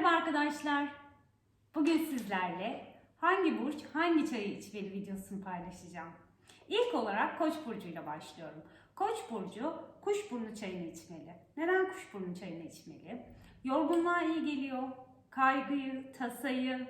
Merhaba arkadaşlar. Bugün sizlerle hangi burç hangi çayı içmeli videosunu paylaşacağım. İlk olarak Koç burcuyla başlıyorum. Koç burcu kuşburnu çayını içmeli. Neden kuşburnu çayını içmeli? Yorgunluğa iyi geliyor. Kaygıyı, tasayı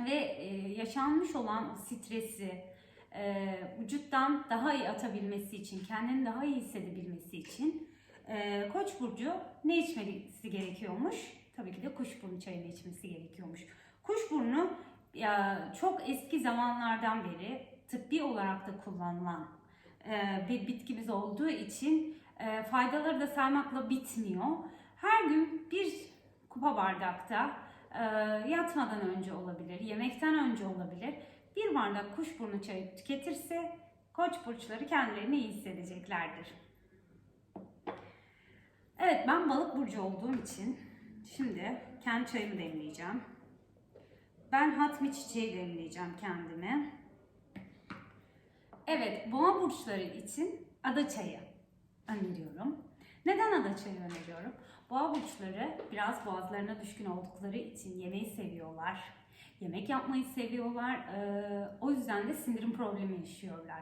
ve e, yaşanmış olan stresi e, vücuttan daha iyi atabilmesi için, kendini daha iyi hissedebilmesi için e, Koç burcu ne içmesi gerekiyormuş? Tabii ki de kuşburnu çayını içmesi gerekiyormuş. Kuşburnu ya çok eski zamanlardan beri tıbbi olarak da kullanılan e, bir bitkimiz olduğu için e, faydaları da saymakla bitmiyor. Her gün bir kupa bardakta e, yatmadan önce olabilir, yemekten önce olabilir. Bir bardak kuşburnu çayı tüketirse koç burçları kendilerini iyi hissedeceklerdir. Evet ben balık burcu olduğum için şimdi kendi çayımı demleyeceğim. Ben hatmi çiçeği demleyeceğim kendime. Evet boğa burçları için ada çayı öneriyorum. Neden ada çayı öneriyorum? Boğa burçları biraz boğazlarına düşkün oldukları için yemeği seviyorlar. Yemek yapmayı seviyorlar. O yüzden de sindirim problemi yaşıyorlar.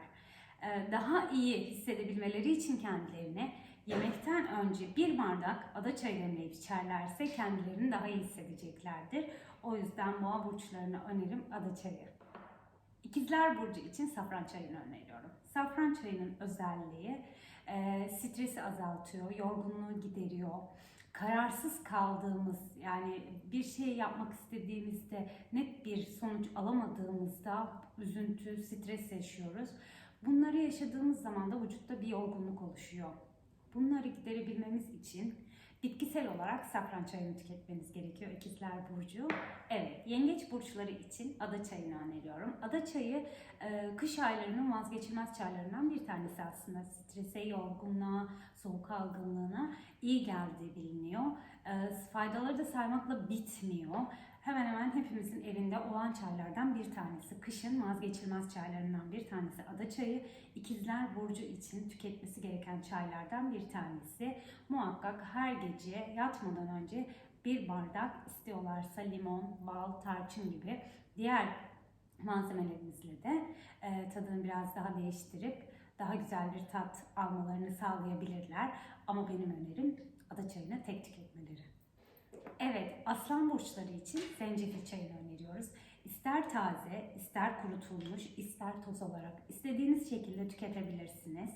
Daha iyi hissedebilmeleri için kendilerini yemekten önce bir bardak ada çayı demleyip içerlerse kendilerini daha iyi hissedeceklerdir. O yüzden boğa burçlarına önerim ada çayı. İkizler Burcu için safran çayını öneriyorum. Safran çayının özelliği e, stresi azaltıyor, yorgunluğu gideriyor. Kararsız kaldığımız yani bir şey yapmak istediğimizde net bir sonuç alamadığımızda üzüntü, stres yaşıyoruz. Bunları yaşadığımız zaman da vücutta bir yorgunluk oluşuyor. Bunları giderebilmemiz için bitkisel olarak safran çayını tüketmeniz gerekiyor İkizler Burcu. Evet, yengeç burçları için ada çayını öneriyorum. Ada çayı e, kış aylarının vazgeçilmez çaylarından bir tanesi aslında. Strese, yorgunluğa, soğuk algınlığına iyi geldiği biliniyor. E, faydaları da saymakla bitmiyor. Hemen hemen hepimizin evinde olan çaylardan bir tanesi. Kışın vazgeçilmez çaylarından bir tanesi ada çayı. İkizler Burcu için tüketmesi gereken çaylardan bir tanesi. Muhakkak her gece yatmadan önce bir bardak istiyorlarsa limon, bal, tarçın gibi diğer malzemelerimizle de e, tadını biraz daha değiştirip daha güzel bir tat almalarını sağlayabilirler. Ama benim önerim ada çayını tek tüketmeleri. Aslan burçları için zencefil çayını öneriyoruz. İster taze, ister kurutulmuş, ister toz olarak istediğiniz şekilde tüketebilirsiniz.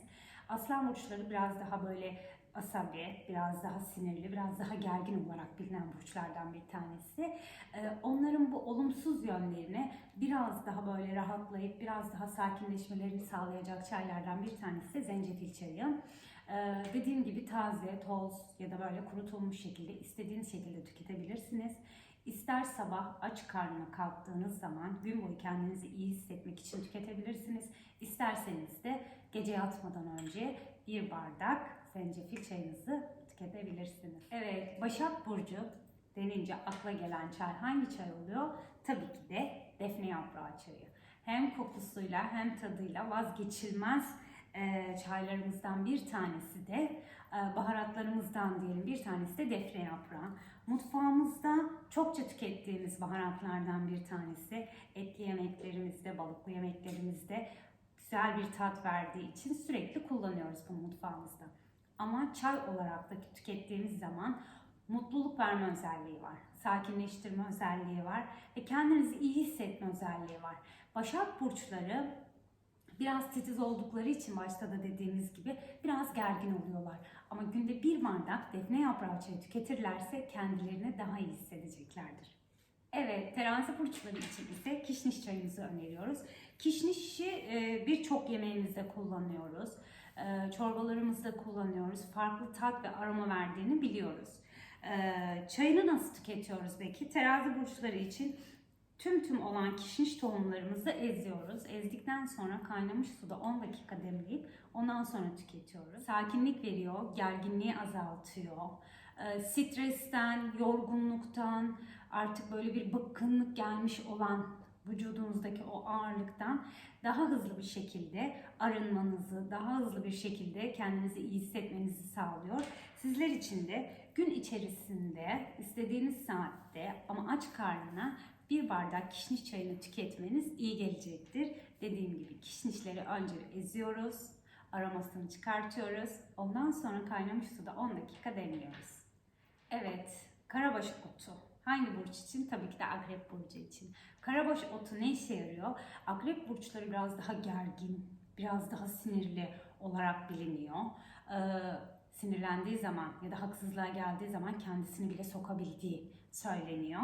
Aslan burçları biraz daha böyle asabi, biraz daha sinirli, biraz daha gergin olarak bilinen burçlardan bir tanesi. Ee, Onların bu olumsuz yönlerini biraz daha böyle rahatlayıp biraz daha sakinleşmelerini sağlayacak çaylardan bir tanesi zencefil çayı. Ee, dediğim gibi taze, toz ya da böyle kurutulmuş şekilde istediğiniz şekilde tüketebilirsiniz. İster sabah aç karnına kalktığınız zaman gün boyu kendinizi iyi hissetmek için tüketebilirsiniz. İsterseniz de gece yatmadan önce bir bardak zencefil çayınızı tüketebilirsiniz. Evet, Başak Burcu denince akla gelen çay hangi çay oluyor? Tabii ki de defne yaprağı çayı. Hem kokusuyla hem tadıyla vazgeçilmez çaylarımızdan bir tanesi de e, baharatlarımızdan diyelim bir tanesi de defne yaprağı. Mutfağımızda çokça tükettiğimiz baharatlardan bir tanesi. Etli yemeklerimizde, balıklı yemeklerimizde güzel bir tat verdiği için sürekli kullanıyoruz bunu mutfağımızda. Ama çay olarak da tükettiğimiz zaman mutluluk verme özelliği var, sakinleştirme özelliği var ve kendinizi iyi hissetme özelliği var. Başak burçları biraz titiz oldukları için başta da dediğimiz gibi biraz gergin oluyorlar. Ama günde bir bardak defne yaprağı çayı tüketirlerse kendilerini daha iyi hissedeceklerdir. Evet, terazi burçları için ise kişniş çayımızı öneriyoruz. Kişnişi e, birçok yemeğimizde kullanıyoruz. E, çorbalarımızda kullanıyoruz. Farklı tat ve aroma verdiğini biliyoruz. E, çayını nasıl tüketiyoruz peki? Terazi burçları için tüm tüm olan kişniş tohumlarımızı eziyoruz. Ezdikten sonra kaynamış suda 10 dakika demleyip ondan sonra tüketiyoruz. Sakinlik veriyor, gerginliği azaltıyor. E, stresten, yorgunluktan, artık böyle bir bıkkınlık gelmiş olan vücudunuzdaki o ağırlıktan daha hızlı bir şekilde arınmanızı, daha hızlı bir şekilde kendinizi iyi hissetmenizi sağlıyor. Sizler için de gün içerisinde istediğiniz saatte ama aç karnına bir bardak kişniş çayını tüketmeniz iyi gelecektir. Dediğim gibi kişnişleri önce eziyoruz, aromasını çıkartıyoruz. Ondan sonra kaynamış suda 10 dakika demliyoruz. Evet, karabaş otu. Hangi burç için? Tabii ki de akrep burcu için. Karabaş otu ne işe yarıyor? Akrep burçları biraz daha gergin, biraz daha sinirli olarak biliniyor. Ee, sinirlendiği zaman ya da haksızlığa geldiği zaman kendisini bile sokabildiği söyleniyor.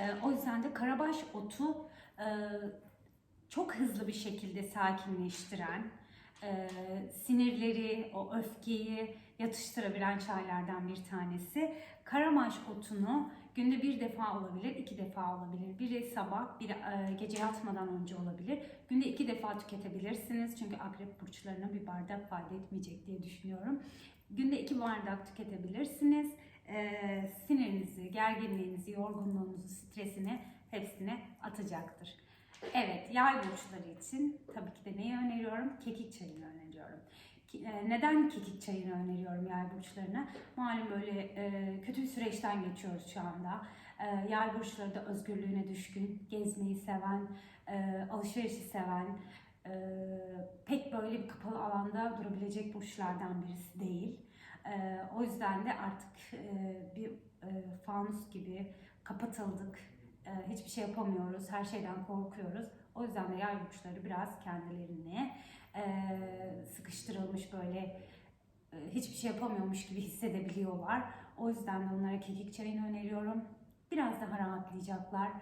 Ee, o yüzden de karabaş otu e, çok hızlı bir şekilde sakinleştiren, e, sinirleri, o öfkeyi yatıştırabilen çaylardan bir tanesi. Karamaş otunu günde bir defa olabilir, iki defa olabilir. Biri sabah, biri e, gece yatmadan önce olabilir. Günde iki defa tüketebilirsiniz. Çünkü akrep burçlarına bir bardak fayda etmeyecek diye düşünüyorum. Günde iki bardak tüketebilirsiniz. E, sinirinizi, gerginliğinizi, yorgunluğunuzu, stresini hepsine atacaktır. Evet, yay burçları için tabii ki de neyi öneriyorum? Kekik çayını öneriyorum. E, Neden kekik çayını öneriyorum yay burçlarına? Malum böyle e, kötü bir süreçten geçiyoruz şu anda. E, yay burçları da özgürlüğüne düşkün, gezmeyi seven, alışverişi seven, pek böyle bir kapalı alanda durabilecek burçlardan birisi değil. O yüzden de artık bir e, fanus gibi kapatıldık. Hiçbir şey yapamıyoruz, her şeyden korkuyoruz. O yüzden de yay burçları biraz kendilerini sıkıştırılmış böyle hiçbir şey yapamıyormuş gibi hissedebiliyorlar. O yüzden de onlara kekik çayını öneriyorum. Biraz daha rahatlayacaklar.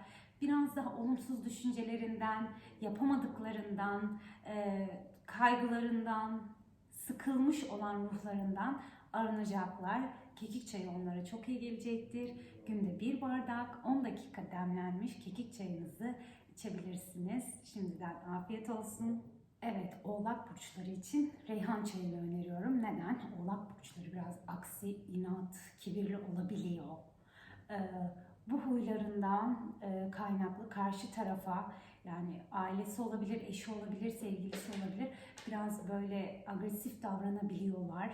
Biraz daha olumsuz düşüncelerinden, yapamadıklarından, e, kaygılarından, sıkılmış olan ruhlarından arınacaklar. Kekik çayı onlara çok iyi gelecektir. Günde bir bardak 10 dakika demlenmiş kekik çayınızı içebilirsiniz. Şimdiden afiyet olsun. Evet, oğlak burçları için reyhan çayını öneriyorum. Neden? Oğlak burçları biraz aksi, inat, kibirli olabiliyor. Ee, bu huylarından e, kaynaklı karşı tarafa yani ailesi olabilir, eşi olabilir, sevgilisi olabilir. Biraz böyle agresif davranabiliyorlar.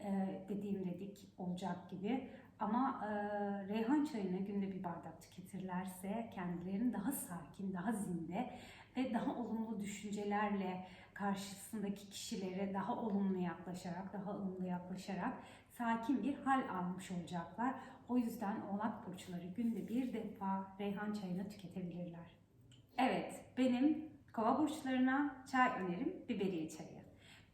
Ee, dediğim dedik olacak gibi. Ama e, reyhan çayını günde bir bardak tüketirlerse kendilerini daha sakin, daha zinde ve daha olumlu düşüncelerle karşısındaki kişilere daha olumlu yaklaşarak, daha ılımlı yaklaşarak sakin bir hal almış olacaklar. O yüzden oğlak burçları günde bir defa reyhan çayını tüketebilirler. Evet, benim kova burçlarına çay önerim biberiye çayı.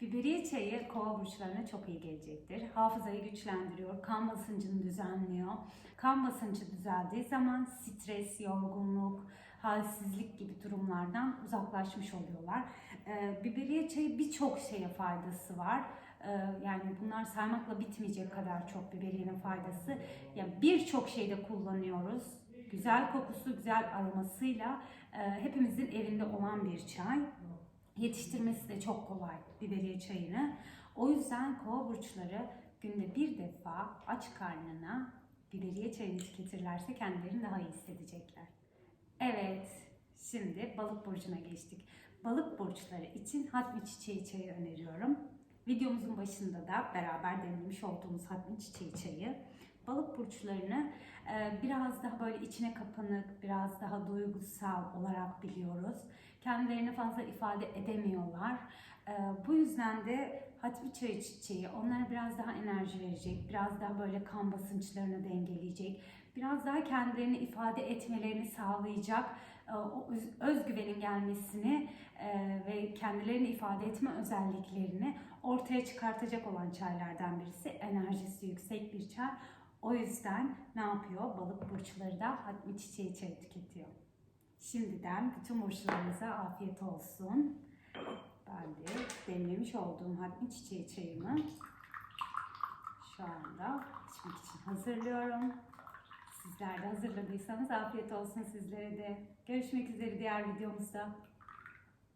Biberiye çayı kova burçlarına çok iyi gelecektir. Hafızayı güçlendiriyor, kan basıncını düzenliyor. Kan basıncı düzeldiği zaman stres, yorgunluk, halsizlik gibi durumlardan uzaklaşmış oluyorlar. Ee, biberiye çayı birçok şeye faydası var. Ee, yani bunlar saymakla bitmeyecek kadar çok biberiyenin faydası. Yani birçok şeyde kullanıyoruz. Güzel kokusu, güzel aromasıyla e, hepimizin evinde olan bir çay. Yetiştirmesi de çok kolay biberiye çayını. O yüzden kova burçları günde bir defa aç karnına biberiye çayını tüketirlerse kendilerini daha iyi hissedecekler. Evet, şimdi balık burcuna geçtik. Balık burçları için hatmi çiçeği çayı öneriyorum. Videomuzun başında da beraber demlemiş olduğumuz hatmi çiçeği çayı. Balık burçlarını e, biraz daha böyle içine kapanık, biraz daha duygusal olarak biliyoruz. Kendilerini fazla ifade edemiyorlar. E, bu yüzden de hatmi çayı çiçeği onlara biraz daha enerji verecek, biraz daha böyle kan basınçlarını dengeleyecek, biraz daha kendilerini ifade etmelerini sağlayacak e, o öz- özgüvenin gelmesini ve kendilerini ifade etme özelliklerini ortaya çıkartacak olan çaylardan birisi. Enerjisi yüksek bir çay. O yüzden ne yapıyor? Balık burçları da hatmi çiçeği çayı tüketiyor. Şimdiden bütün burçlarımıza afiyet olsun. Ben de demlemiş olduğum hatmi çiçeği çayımı şu anda içmek için hazırlıyorum. Sizler de hazırladıysanız afiyet olsun sizlere de. Görüşmek üzere diğer videomuzda.